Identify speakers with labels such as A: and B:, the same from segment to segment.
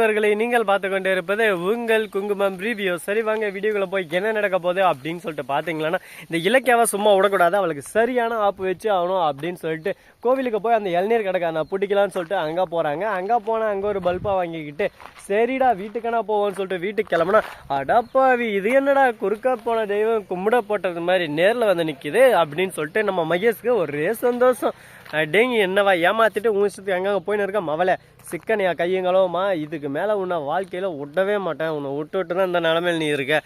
A: நண்பர்களை நீங்கள் பார்த்து கொண்டே இருப்பது உங்கள் குங்குமம் ரிவ்யூ சரி வாங்க வீடியோக்குள்ள போய் என்ன நடக்க போகுது அப்படின்னு சொல்லிட்டு பார்த்தீங்களன்னா இந்த இலக்கியாவை சும்மா விடக்கூடாது. அவளுக்கு சரியான ஆப்பு வச்சு ஆகணும் அப்படின்னு சொல்லிட்டு கோவிலுக்கு போய் அந்த இளநீர் கடைக்கான பிடிக்கலான்னு சொல்லிட்டு அங்கே போகிறாங்க அங்கே போனால் அங்கே ஒரு பல்பாக வாங்கிக்கிட்டு சரிடா வீட்டுக்கான போவோம்னு சொல்லிட்டு வீட்டுக்கு கிளம்புனா அடப்பாவி இது என்னடா குறுக்க போன தெய்வம் கும்பிட போட்டது மாதிரி நேரில் வந்து நிற்கிது அப்படின்னு சொல்லிட்டு நம்ம மகேஷ்க்கு ஒரே சந்தோஷம். டேங்கி என்னவா ஏமாத்திட்டு உன் சுற்றி அங்கங்கே போயின்னு இருக்க? மவளை சிக்கனையா கையங்களோமா? இதுக்கு மேலே உன்னை வாழ்க்கையில் விடவே மாட்டேன். உன்னை விட்டு விட்டு தான் இந்த நிலமையில் நீ இருக்க.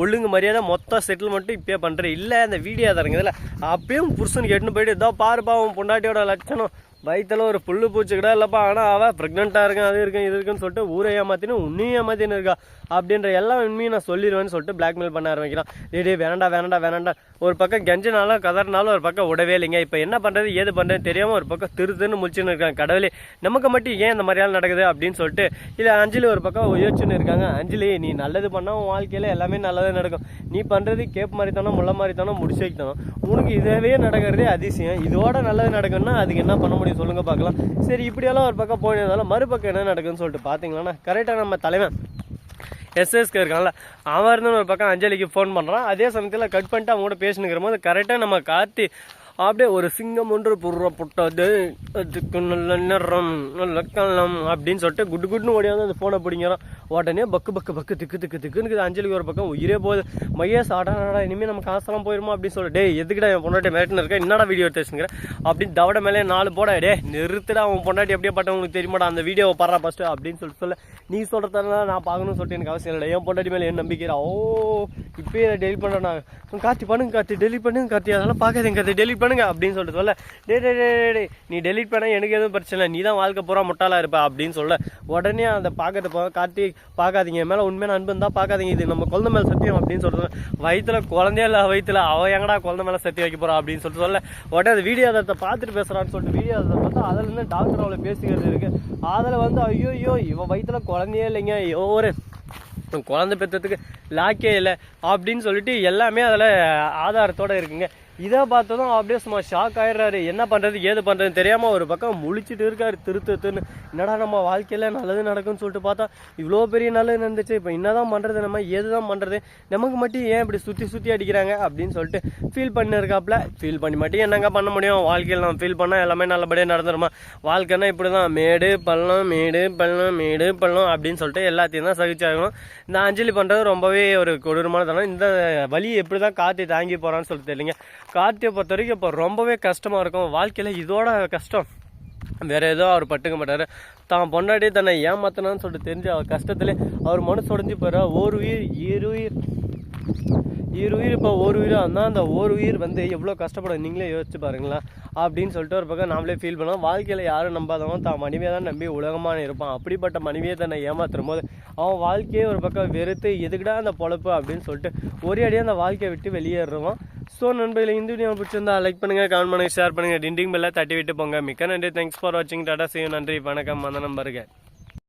A: ஒழுங்கு மரியாதை மொத்த செட்டில்மெண்ட்டும் இப்பயே பண்ணுற இல்லை இந்த வீடியோ தரங்குதுல அப்பயும் புருஷனுக்கு எட்டுன்னு போயிட்டு இதோ பாருப்பா உன் பொண்டாட்டியோட லட்சணம். வயிற்றுல ஒரு புல்லு பூச்சி கூட இல்லைப்பா ஆனால் அவள் ப்ரெக்னெண்ட்டாக இருக்கேன் அது இருக்கேன் இது இருக்குன்னு சொல்லிட்டு ஊரை ஏமாத்தினு உன்னையும் ஏமாத்தின்னு இருக்கா. அப்படின்ற எல்லா உண்மையும் நான் சொல்லிடுவேன்னு சொல்லிட்டு பிளாக்மெயில் பண்ண ஆரம்பிக்கிறான். டேய் வேண்டாம் வேணாண்டா வேணாண்டா வேணாண்டா. ஒரு பக்கம் கெஞ்சினாலும் கதறினாலும் ஒரு பக்கம் விடவே இல்லைங்க. இப்போ என்ன பண்ணுறது ஏது பண்ணுறது தெரியாமல் ஒரு பக்கம் திரு திருன்னு முழிச்சுன்னு இருக்காங்க. கடவுளே நமக்கு மட்டும் ஏன் இந்த மாதிரியால் நடக்குது அப்படின்னு சொல்லிட்டு இல்லை அஞ்சலி ஒரு பக்கம் யோசிச்சுன்னு இருக்காங்க. அஞ்சலி நீ நல்லது பண்ணால் உன் வாழ்க்கையில் எல்லாமே நல்லது நடக்கும். நீ பண்ணுறது கேப் மாதிரி தானோ முள்ள மாதிரி தானோ முடிச்சு வைக்கணும். உனக்கு இதவே நடக்கிறதே அதிசயம். இதோட நல்லது நடக்கணும்னா அதுக்கு என்ன பண்ண முடியும்? சொல்லுங்க பார்க்கலாம். சரி இப்படியெல்லாம் ஒரு பக்கம் போயிருந்தாலும் மறுபக்கம் என்ன நடக்குதுன்னு சொல்லிட்டு பார்த்தீங்கன்னா கரெக்டாக நம்ம தலைவன் எஸ்எஸ்க்கு இருக்கான்ல. அவன் இருந்து ஒரு பக்கம் அஞ்சலிக்கு ஃபோன் பண்ணுறான் அதே சமயத்தில் கட் பண்ணிட்டு அவங்க கூட பேசினுக்கிற போது கரெக்டாக நம்ம கார்த்தி அப்படியே ஒரு சிங்கம் ஒன்று புறப்பட்டது. அதுக்கு நல்ல நிறம் நல்ல கள்ளம் அப்படின்னு சொல்லிட்டு குட்டு குட்டுன்னு ஓடியாந்து அந்த ஃபோனை பிடிங்கிறான். உடனே பக்கு பக்கு பக்கு திக்கு திக்கு திக்குன்னு இருக்குது. அஞ்சலிக்கு ஒரு பக்கம் உயிரே போகுது. மையஸ் ஆடாடா இனிமேல் நம்ம காசெல்லாம் போயிருமா அப்படின்னு சொல்லிட்டு டே எதுக்குடா என் பொண்டாட்டி மிரட்டின்னு இருக்கேன் என்னடா வீடியோ எடுத்துச்சுங்கிற அப்படின்னு தவட மேலே நாலு போட. டே நிறுத்துடா அவன் பொண்டாட்டி எப்படியே பட்டவங்களுக்கு தெரியுமாடா? அந்த வீடியோவை பாடுறா ஃபஸ்ட்டு அப்படின்னு சொல்லிட்டு சொல்ல. நீ சொல்கிறதெல்லாம் நான் பார்க்கணும்னு சொல்லிட்டு எனக்கு அவசியம் இல்லை என் பொண்டாட்டி மேலே என் நம்பிக்கிறா ஓ இப்பயே டெலிட் பண்ணுறேன் நான். கார்த்தி பண்ணுங்க கார்த்தி. டெலிட் பண்ணுங்க கார்த்தி. அதெல்லாம் பார்க்காதீங்க கார்த்தி. டெலிட் பண்ணுங்க அப்படின்னு சொல்லிட்டு சொல்ல டே டே டே டே, நீ டெலிட் பண்ண எனக்கு எதுவும் பிரச்சனை இல்லை. நீ தான் வாழ்க்கை பூரா முட்டாளா இருப்ப அப்படின்னு சொல்ல உடனே அந்த பார்க்கறது போ கார்த்தி பார்க்காதீங்க என் மேலே உண்மையான அன்பு இருந்தால் பார்க்காதீங்க இது நம்ம குழந்தை மேலே சத்தியம் அப்படின்னு சொல்லிட்டு வயிற்றுல குழந்தையே இல்லை வயிற்றுல அவள் எங்கடா குழந்தை மேலே சத்தியம் வைக்க போகிறா அப்படின்னு சொல்லிட்டு சொல்ல உடனே அந்த வீடியோ அதை பார்த்துட்டு பேசுகிறான்னு சொல்லிட்டு வீடியோ அதை பார்த்தா அதுலேருந்து டாக்டர் அவளை பேசிக்கிறது இருக்கு. அதில் வந்து ஐயோ ஐயோ இவன் வயிற்றுல குழந்தையே இல்லைங்க. ஒரு குழந்தை பெற்றதுக்கு லாக்கே இல்லை. அப்படின்னு சொல்லிட்டு எல்லாமே அதில் ஆதாரத்தோட இருக்குங்க. இதை பார்த்ததும் அப்படியே சும்மா ஷாக் ஆயிடுறாரு. என்ன பண்ணுறது ஏது பண்ணுறதுன்னு தெரியாமல் ஒரு பக்கம் முழிச்சிட்டு இருக்காரு. திரு திருன்னு என்னடா நம்ம வாழ்க்கையில் நல்லது நடக்கும்னு சொல்லிட்டு பார்த்தா இவ்வளோ பெரிய நல்லது நடந்துச்சு. இப்போ என்ன தான் பண்ணுறது நம்ம ஏது தான் பண்ணுறது நமக்கு மட்டும் ஏன் இப்படி சுற்றி சுற்றி அடிக்கிறாங்க அப்படின்னு சொல்லிட்டு ஃபீல் பண்ணிருக்காப்புல ஃபீல் பண்ணி மட்டும் என்னங்க பண்ண முடியும்? வாழ்க்கையில் நம்ம ஃபீல் பண்ணால் எல்லாமே நல்லபடியாக நடந்துருமா? வாழ்க்கைன்னா இப்படி தான் மேடு பள்ளம் மேடு பள்ளம் மேடு பள்ளம் அப்படின்னு சொல்லிட்டு எல்லாத்தையும் தான் சகிச்சாகணும் இந்த அஞ்சலி பண்ணுறது ரொம்பவே ஒரு கொடூரமான தனம் இந்த வழியை எப்படி தான் காற்று தாங்கி போகிறான்னு சொல்லிட்டு தெரியலைங்க கார்த்தியை பொறுத்த வரைக்கும் இப்போ ரொம்பவே கஷ்டமாக இருக்கும். வாழ்க்கையில் இதோட கஷ்டம். வேற ஏதோ அவர் பட்டுக்க மாட்டார். தான் பொண்டாடி தன்னை ஏமாத்தினான்னு சொல்லிட்டு தெரிஞ்சு அவர் கஷ்டத்துலேயே அவர் மனசு உடஞ்சி போயிடா ஒரு உயிர் இரு உயிர். இரு உயிர் இப்போ ஒரு உயிர் இருந்தால் அந்த ஒரு உயிர் வந்து எவ்வளோ கஷ்டப்படும் நீங்களே யோசிச்சு பாருங்களா. அப்படின்னு சொல்லிட்டு ஒரு பக்கம் நாமளே ஃபீல் பண்ணோம் வாழ்க்கையில் யாரும் நம்பாதவன் தான் மனைவியை தான் நம்பி உலகமான இருப்பான். அப்படிப்பட்ட மனைவியை தன்னை ஏமாத்தும் போது அவன் வாழ்க்கையே ஒரு பக்கம் வெறுத்து எதுக்குடா அந்த பொழப்பு அப்படின்னு சொல்லிட்டு ஒரே அடியாக அந்த வாழ்க்கையை விட்டு வெளியேறுவான். ஸோ நண்பர்களே இந்த வீடியோ பிடிச்சிருந்தா லைக் பண்ணுங்கள் கமெண்ட் பண்ணுங்கள் ஷேர் பண்ணுங்கள் டிண்டிங் பெல்ல தட்டி விட்டு போங்க. மிக்க நன்றி. தேங்க்ஸ் ஃபார் வாட்சிங் டாடா செய்யும் நன்றி. வணக்கம். அந்த நம்பருக்கு.